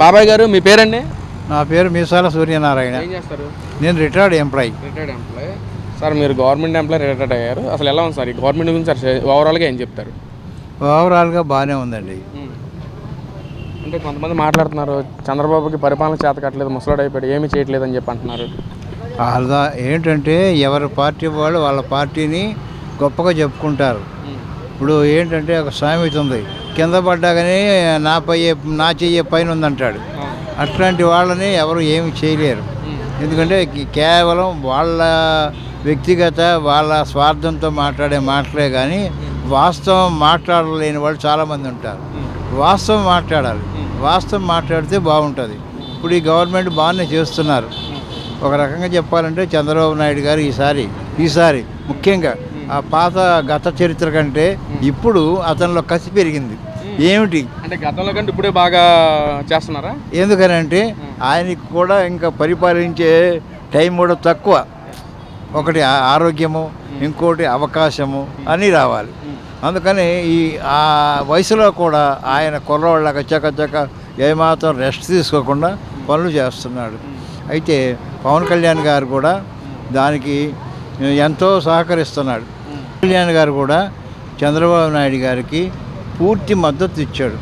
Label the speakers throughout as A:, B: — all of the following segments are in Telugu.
A: బాబాయ్ గారు మీ పేరండి?
B: నా పేరు మీసాల సూర్యనారాయణ.
A: ఏం చేస్తారు?
B: నేను retired employee.
A: Retired employee. Sir మీరు గవర్నమెంట్ ఎంప్లాయ్ రిటైర్డ్ అయ్యారు. అసలు ఎలా ఉంది సార్? ఈ గవర్నమెంట్ గురించి సార్ ఓవరాల్గా ఏం చెప్తారు?
B: ఓవరాల్గా బాగానే ఉందండి.
A: అంటే కొంతమంది మాట్లాడుతున్నారు చంద్రబాబుకి పరిపాలన చేత కట్టలేదు ముసలాడు అయిపోయాడు ఏమీ చేయట్లేదు అని చెప్పి అంటున్నారు.
B: అలా ఏంటంటే ఎవరి పార్టీ వాళ్ళు వాళ్ళ పార్టీని గొప్పగా చెప్పుకుంటారు. ఇప్పుడు ఏంటంటే ఒక సామెత ఉంది. కింద పడ్డాగానే నా పై నా చెయ్యి పైన ఉందంటాడు. అట్లాంటి వాళ్ళని ఎవరు ఏమి చేయలేరు. ఎందుకంటే కేవలం వాళ్ళ వ్యక్తిగత వాళ్ళ స్వార్థంతో మాట్లాడే మాటలే కానీ వాస్తవం మాట్లాడలేని వాళ్ళు చాలామంది ఉంటారు. వాస్తవం మాట్లాడాలి. వాస్తవం మాట్లాడితే బాగుంటుంది. ఇప్పుడు ఈ గవర్నమెంట్ బాగానే చేస్తున్నారు. ఒక రకంగా చెప్పాలంటే చంద్రబాబు నాయుడు గారు ఈసారి ఈసారి ముఖ్యంగా ఆ పాత గత చరిత్ర కంటే ఇప్పుడు అతనిలో కసి పెరిగింది. ఏమిటి?
A: అంటే గతంలో కంటే ఇప్పుడే బాగా చేస్తున్నారా?
B: ఎందుకనంటే ఆయనకి కూడా ఇంకా పరిపాలించే టైం కూడా తక్కువ. ఒకటి ఆరోగ్యము ఇంకోటి అవకాశము అన్నీ రావాలి. అందుకని ఈ ఆ వయసులో కూడా ఆయన కుర్రవాళ్ళగా చకచక ఏమాత్రం రెస్ట్ తీసుకోకుండా పనులు చేస్తున్నాడు. అయితే పవన్ కళ్యాణ్ గారు కూడా దానికి ఎంతో సహకరిస్తున్నాడు. కళ్యాణ్ గారు కూడా చంద్రబాబు నాయుడు గారికి పూర్తి మద్దతు ఇచ్చాడు.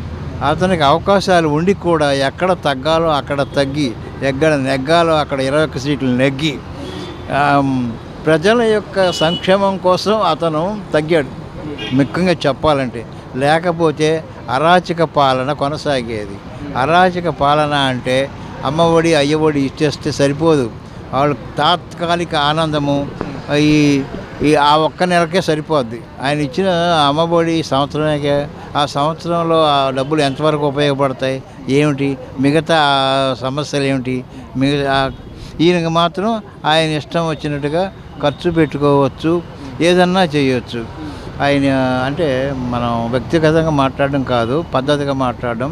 B: అతనికి అవకాశాలు ఉండి కూడా ఎక్కడ తగ్గాలో అక్కడ తగ్గి ఎక్కడ నెగ్గాలో అక్కడ ఇరవై ఒక్క సీట్లు నెగ్గి ప్రజల యొక్క సంక్షేమం కోసం అతను తగ్గాడు. ముఖ్యంగా చెప్పాలంటే లేకపోతే అరాచక పాలన కొనసాగేది. అరాచక పాలన అంటే అమ్మఒడి అయ్యఒడి ఇచ్చేస్తే సరిపోదు. వాళ్ళు తాత్కాలిక ఆనందము ఈ ఈ ఆ ఒక్క నెలకే సరిపోద్ది. ఆయన ఇచ్చిన అమ్మఒడి సంవత్సరానికే ఆ సంవత్సరంలో ఆ డబ్బులు ఎంతవరకు ఉపయోగపడతాయి? ఏమిటి? మిగతా సమస్యలు ఏమిటి? మిగతా ఈయనకి మాత్రం ఆయన ఇష్టం వచ్చినట్టుగా ఖర్చు పెట్టుకోవచ్చు ఏదన్నా చేయవచ్చు ఆయన అంటే మనం వ్యక్తిగతంగా మాట్లాడడం కాదు పద్ధతిగా మాట్లాడడం.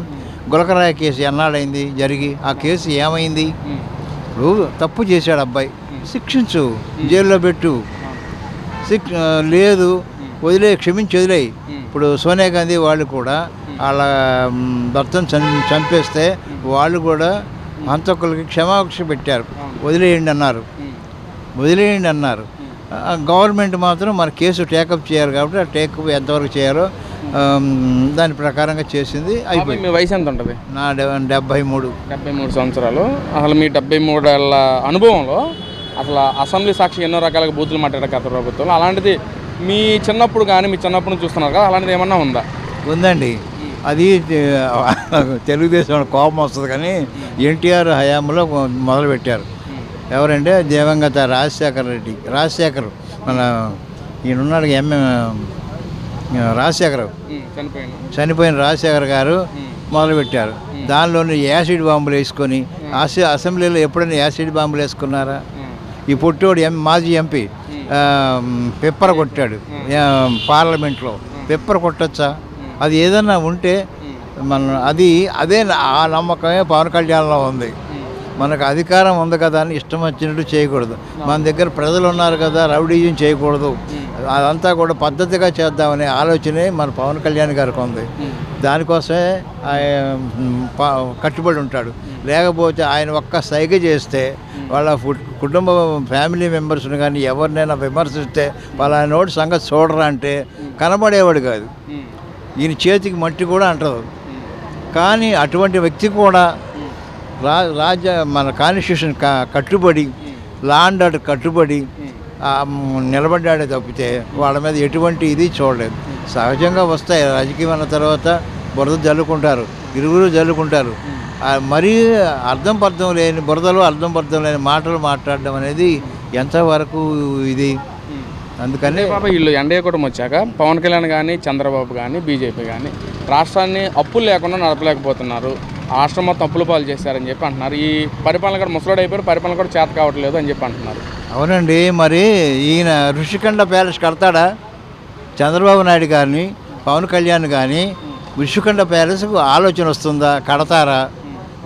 B: గులకరాయ కేసు ఎన్నాడైంది జరిగి ఆ కేసు ఏమైంది? ఇప్పుడు తప్పు చేశాడు అబ్బాయి. శిక్షించు జైల్లో పెట్టు. శిక్ష లేదు వదిలే క్షమించి వదిలేయి. ఇప్పుడు సోనియా గాంధీ వాళ్ళు కూడా వాళ్ళ భర్తను చంపేస్తే వాళ్ళు కూడా హంతకులకి క్షమాభిక్ష పెట్టారు. వదిలేయండి అన్నారు. వదిలేయండి అన్నారు. గవర్నమెంట్ మాత్రం మన కేసు టేకప్ చేయాలి కాబట్టి ఆ టేకప్ ఎంతవరకు చేయాలో దాని ప్రకారంగా చేసింది అయిపోయింది.
A: మీ వయసు ఎంత ఉంటుంది?
B: నా డె- డెబ్భై మూడు.
A: డెబ్బై మూడు సంవత్సరాలు. అసలు మీ డెబ్బై మూడేళ్ళ అనుభవంలో అసలు అసెంబ్లీ సాక్షి ఎన్నో రకాలుగా బూతులు మాట్లాడారు గత ప్రభుత్వంలో. అలాంటిది మీ చిన్నప్పుడు కానీ మీ చిన్నప్పుడు నుంచి చూస్తున్నారు కదా అలాంటిది ఏమన్నా ఉందా?
B: ఉందండి. అది తెలుగుదేశం కోపం వస్తుంది కానీ ఎన్టీఆర్ హయాంలో మొదలుపెట్టారు. ఎవరంటే దేవంగత రాజశేఖర రెడ్డి. రాజశేఖర్ మన ఈయన ఉన్నాడు ఎంఏ రాజశేఖర్.
A: చనిపోయిన.
B: చనిపోయిన రాజశేఖర్ గారు మొదలుపెట్టారు. దానిలోని యాసిడ్ బాంబులు వేసుకొని అసె అసెంబ్లీలో ఎప్పుడైనా యాసిడ్ బాంబులు వేసుకున్నారా? ఈ పొట్టోడు ఎం మాజీ ఎంపీ. పెప్పర్ కొట్టాడు. పార్లమెంట్లో. పెప్పర్ కొట్టచ్చా? అది ఏదన్నా ఉంటే మన అది అదే ఆ నమ్మకమే పవన్ కళ్యాణ్లో ఉంది. మనకు అధికారం ఉంది కదా అని ఇష్టం వచ్చినట్టు చేయకూడదు. మన దగ్గర ప్రజలు ఉన్నారు కదా రౌడీజం చేయకూడదు. అదంతా కూడా పద్ధతిగా చేద్దామనే ఆలోచనే మన పవన్ కళ్యాణ్ గారికి ఉంది. దానికోసమే కట్టుబడి ఉంటాడు. లేకపోతే ఆయన ఒక్క సైగ చేస్తే వాళ్ళ కుటుంబ ఫ్యామిలీ మెంబర్స్ని కానీ ఎవరినైనా విమర్శిస్తే వాళ్ళ నోటి సంగతి చూడరా అంటే కనబడేవాడు కాదు. ఈయన చేతికి మట్టి కూడా అంటదు. కానీ అటువంటి వ్యక్తి కూడా రా రాజ్య మన కాన్స్టిట్యూషన్ క కట్టుబడి లాండ్ ఆర్డర్ కట్టుబడి నిలబడ్డాడే తప్పితే వాళ్ళ మీద ఎటువంటి ఇది చూడలేదు. సహజంగా వస్తాయి. రాజకీయం అన్న తర్వాత బురద జల్లుకుంటారు. ఇరువురు జల్లుకుంటారు. మరీ అర్థం పర్థం లేని బురదలు అర్థం పర్థం లేని మాటలు మాట్లాడడం అనేది ఎంతవరకు ఇది? అందుకని
A: అదే బాబా వీళ్ళు ఎన్డీఏ కూటమి వచ్చాక పవన్ కళ్యాణ్ కానీ చంద్రబాబు కానీ బీజేపీ కానీ రాష్ట్రాన్ని అప్పులు లేకుండా నడపలేకపోతున్నారు. రాష్ట్రం మొత్తం పాలు చేశారని చెప్పి అంటున్నారు. ఈ పరిపాలన కూడా ముసలాడు అయిపోయారు పరిపాలన కూడా చేత కావట్లేదు అని చెప్పి అంటున్నారు.
B: అవునండి మరి ఈయన ఋషికండ ప్యాలెస్ కడతాడా? చంద్రబాబు నాయుడు గారిని పవన్ కళ్యాణ్ కానీ ఋషికండ ప్యాలెస్కు ఆలోచన వస్తుందా? కడతారా?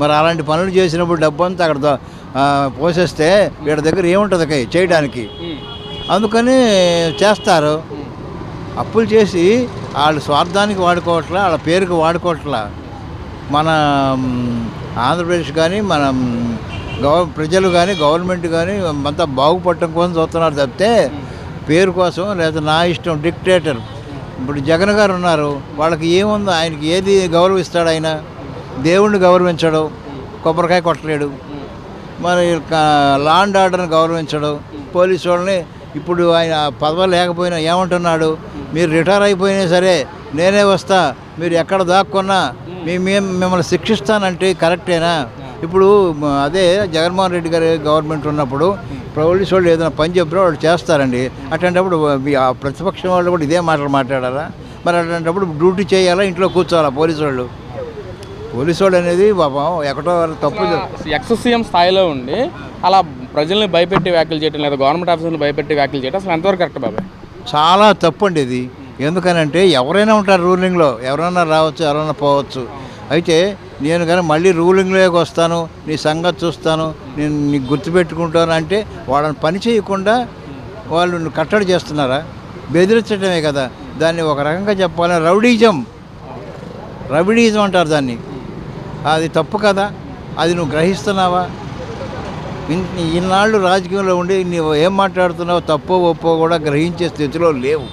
B: మరి అలాంటి పనులు చేసినప్పుడు డబ్బు అంతా అక్కడ పోసేస్తే వీళ్ళ దగ్గర ఏముంటుంది కై చేయడానికి? అందుకని చేస్తారు. అప్పులు చేసి వాళ్ళు స్వార్థానికి వాడుకోవట్లా వాళ్ళ పేరుకి వాడుకోవట్లా. మన ఆంధ్రప్రదేశ్ కానీ మనం గవ ప్రజలు కానీ గవర్నమెంట్ కానీ అంతా బాగుపడటం కోసం చూస్తున్నారు తప్పితే పేరు కోసం లేదా నా ఇష్టం డిక్టేటర్. ఇప్పుడు జగన్ గారు ఉన్నారు. వాళ్ళకి ఏముందో? ఆయనకి ఏది గౌరవిస్తాడు ఆయన? దేవుణ్ణి గౌరవించడు. కొబ్బరికాయ కొట్టలేడు. మరి లా అండ్ ఆర్డర్ని గౌరవించడు. పోలీసు వాళ్ళని ఇప్పుడు ఆయన పదవి లేకపోయినా ఏమంటున్నాడు? మీరు రిటైర్ అయిపోయినా సరే నేనే వస్తా. మీరు ఎక్కడ దాక్కున్నా మేము మిమ్మల్ని శిక్షిస్తానంటే కరెక్టేనా? ఇప్పుడు అదే జగన్మోహన్ రెడ్డి గారి గవర్నమెంట్ ఉన్నప్పుడు పోలీసు వాళ్ళు ఏదైనా పని చెప్పినా వాళ్ళు చేస్తారండి. అట్లాంటప్పుడు ప్రతిపక్షం వాళ్ళు కూడా ఇదే మాటలు మాట్లాడారా? మరి అట్లాంటప్పుడు డ్యూటీ చేయాలా? ఇంట్లో కూర్చోవాలా పోలీసు వాళ్ళు? పోలీసు వాళ్ళు అనేది పాపం ఎక్కడో తప్పు
A: ఎక్స్ సీఎం స్థాయిలో ఉండి అలా ప్రజల్ని భయపెట్టి వ్యాఖ్యలు చేయడం లేదా గవర్నమెంట్ ఆఫీసర్ని భయపెట్టి వ్యాఖ్యలు చేయడం అసలు ఎంతవరకు కరెక్ట్ బాబాయ్?
B: చాలా తప్పు అండి ఇది. ఎందుకనంటే ఎవరైనా ఉంటారు రూలింగ్లో ఎవరైనా రావచ్చు ఎవరైనా పోవచ్చు. అయితే నేను కానీ మళ్ళీ రూలింగ్లోకి వస్తాను నీ సంగతి చూస్తాను నేను నీకు గుర్తుపెట్టుకుంటాను అంటే వాళ్ళని పని చేయకుండా వాళ్ళు నువ్వు కట్టడి చేస్తున్నారా? బెదిరించడమే కదా. దాన్ని ఒక రకంగా చెప్పాలని రౌడీజం. రౌడీజం అంటారు దాన్ని. అది తప్పు కదా. అది నువ్వు గ్రహిస్తున్నావా? ఇన్నాళ్ళు రాజకీయంలో ఉండి నువ్వు ఏం మాట్లాడుతున్నావు తప్పో ఒప్పో కూడా గ్రహించే స్థితిలో లేవు.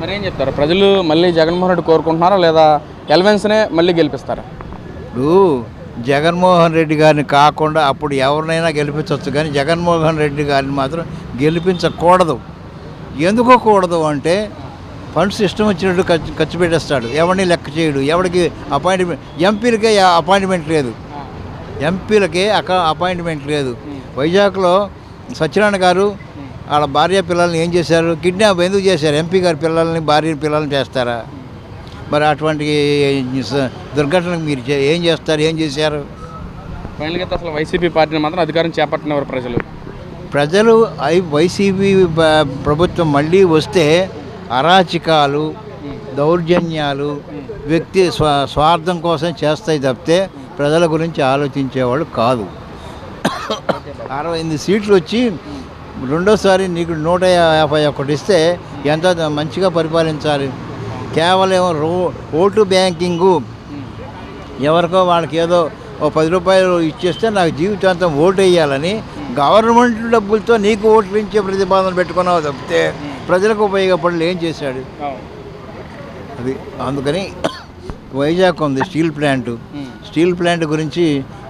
A: మరి ఏం చెప్తారు? ప్రజలు మళ్ళీ జగన్మోహన్ రెడ్డి కోరుకుంటున్నారా లేదా ఎలవెన్స్నే మళ్ళీ గెలిపిస్తారా?
B: ఇప్పుడు జగన్మోహన్ రెడ్డి గారిని కాకుండా అప్పుడు ఎవరినైనా గెలిపించవచ్చు కానీ జగన్మోహన్ రెడ్డి గారిని మాత్రం గెలిపించకూడదు. ఎందుకో కూడదు అంటే ఫండ్స్ ఇష్టం వచ్చినట్టు ఖర్చు ఖర్చు పెట్టేస్తాడు. ఎవరిని లెక్క చేయడు. ఎవరికి అపాయింట్మెంట్ ఎంపీలకే అపాయింట్మెంట్ లేదు. ఎంపీలకే అక అపాయింట్మెంట్ లేదు. వైజాగ్లో సత్యనారాయణ గారు వాళ్ళ భార్య పిల్లల్ని ఏం చేశారు? కిడ్నాప్ ఎందుకు చేశారు? ఎంపీ గారి పిల్లల్ని భార్య పిల్లల్ని చేస్తారా? మరి అటువంటి దుర్ఘటనకు మీరు చే- ఏం చేస్తారు? ఏం చేశారు?
A: ఫైనల్గా అసలు వైసీపీ పార్టీని మాత్రం అధికారం చేపట్టినవారు ప్రజలు.
B: ప్రజలు ఐ వైసీపీ ప్రభుత్వం మళ్ళీ వస్తే అరాచకాలు దౌర్జన్యాలు వ్యక్తి స్వా స్వార్థం కోసం చేస్తాయి తప్పితే ప్రజల గురించి ఆలోచించేవాళ్ళు కాదు. అరవై ఎనిమిది సీట్లు వచ్చి రెండోసారి నీకు నూట యాభై ఒకటి ఇస్తే ఎంత మంచిగా పరిపాలించాలి. కేవలం రో ఓటు బ్యాంకింగు. ఎవరికో వాళ్ళకి ఏదో ఓ పది రూపాయలు ఇచ్చేస్తే నాకు జీవితాంతం ఓటు వేయాలని గవర్నమెంట్ డబ్బులతో నీకు ఓట్లు ఇచ్చే ప్రతిపాదన పెట్టుకున్నావు తప్పితే ప్రజలకు ఉపయోగపడలు ఏం చేశాడు? అది అందుకని వైజాగ్ ఉంది స్టీల్ ప్లాంట్. స్టీల్ ప్లాంట్ గురించి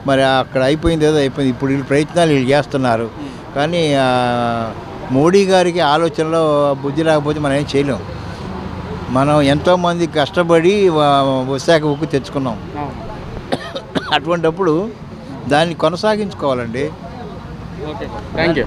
B: మరి అక్కడ అయిపోయింది ఏదో అయిపోయింది. ఇప్పుడు వీళ్ళు ప్రయత్నాలు వీళ్ళు చేస్తున్నారు. కానీ మోడీ గారికి ఆలోచనలో బుద్ధి రాకపోతే మనం ఏం చేయలేం. మనం ఎంతోమంది కష్టపడి విశాఖ ఉక్కు తెచ్చుకున్నాం. అటువంటప్పుడు దాన్ని కొనసాగించుకోవాలండి.
A: ఓకే. Thank you